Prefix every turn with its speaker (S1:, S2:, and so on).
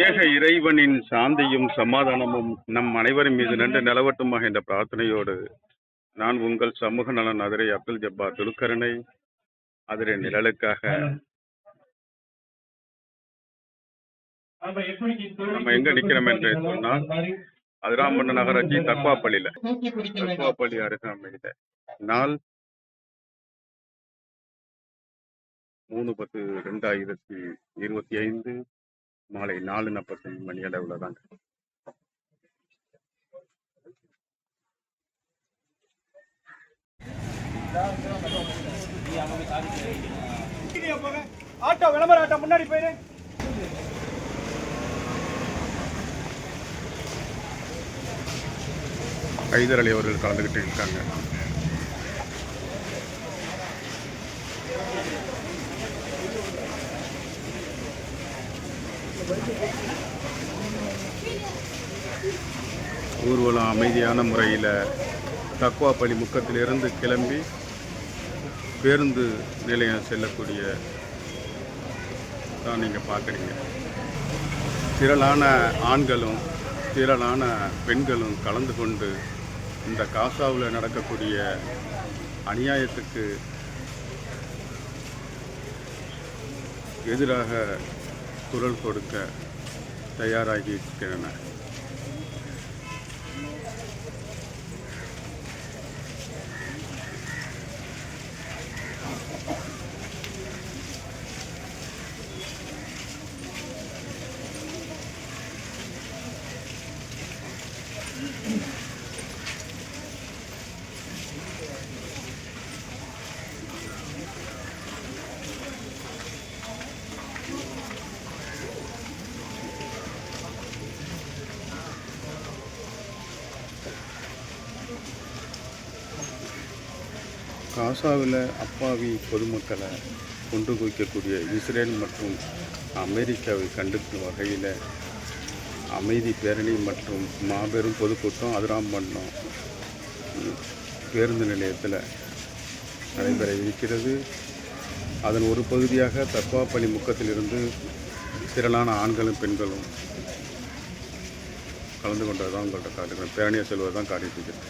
S1: ஏக இறைவனின் சாந்தியும் சமாதானமும் நம் அனைவரின் மீது நின்று நிலவட்டுமாக என்ற பிரார்த்தனையோடு நான் உங்கள் சமூக நலன் அதிரை அப்துல் ஜப்பார் துலுக்கரனை அதிரை நிழலுக்காக
S2: நம்ம எங்க நிக்கிறோம் என்று சொன்னால்
S1: அதிராமண்ண நகராட்சி தக்குவாப்பள்ளியில
S2: தூக்கி அருகே வேண்டும்
S1: தக்குவாப்பள்ளி அருகாமையில. நாள் மூணு பத்து ரெண்டாயிரத்தி இருபத்தி ஐந்து மாலை நாலு நாற்பத்தஞ்சு மணி அளவுல தாங்க
S3: ஆட்டோ விளம்பர ஆட்டோ முன்னாடி போயிரு.
S1: ஹைதர் அலி அவர்கள் கலந்துகிட்டு இருக்காங்க. ஊர்வலம் அமைதியான முறையில் தக்குவாப்பள்ளி முக்கத்திலிருந்து கிளம்பி பேருந்து நிலையம் செல்லக்கூடிய தான் நீங்கள் பார்க்குறீங்க. திரளான ஆண்களும் திரளான பெண்களும் கலந்து கொண்டு இந்த காசாவில் நடக்கக்கூடிய அநியாயத்துக்கு எதிராக குரல் கொடுக்க தயாராகி இருக்கிறன காசாவில் அப்பாவி பொதுமக்களை கொண்டு குவிக்கக்கூடிய இஸ்ரேல் மற்றும் அமெரிக்காவை கண்டுக்கும் வகையில் அமைதி பேரணி மற்றும் மாபெரும் பொதுக்கூட்டம் அதிராம்பண்ணம் பேருந்து நிலையத்தில் நடைபெற இருக்கிறது. அதன் ஒரு பகுதியாக தற்காப்பள்ளி முக்கத்திலிருந்து திரளான ஆண்களும் பெண்களும் கலந்து கொண்டது தான் உங்கள்கிட்ட காட்டுகிறேன். பேரணியை செல்வது தான் காட்டிட்டு இருக்கிறேன்.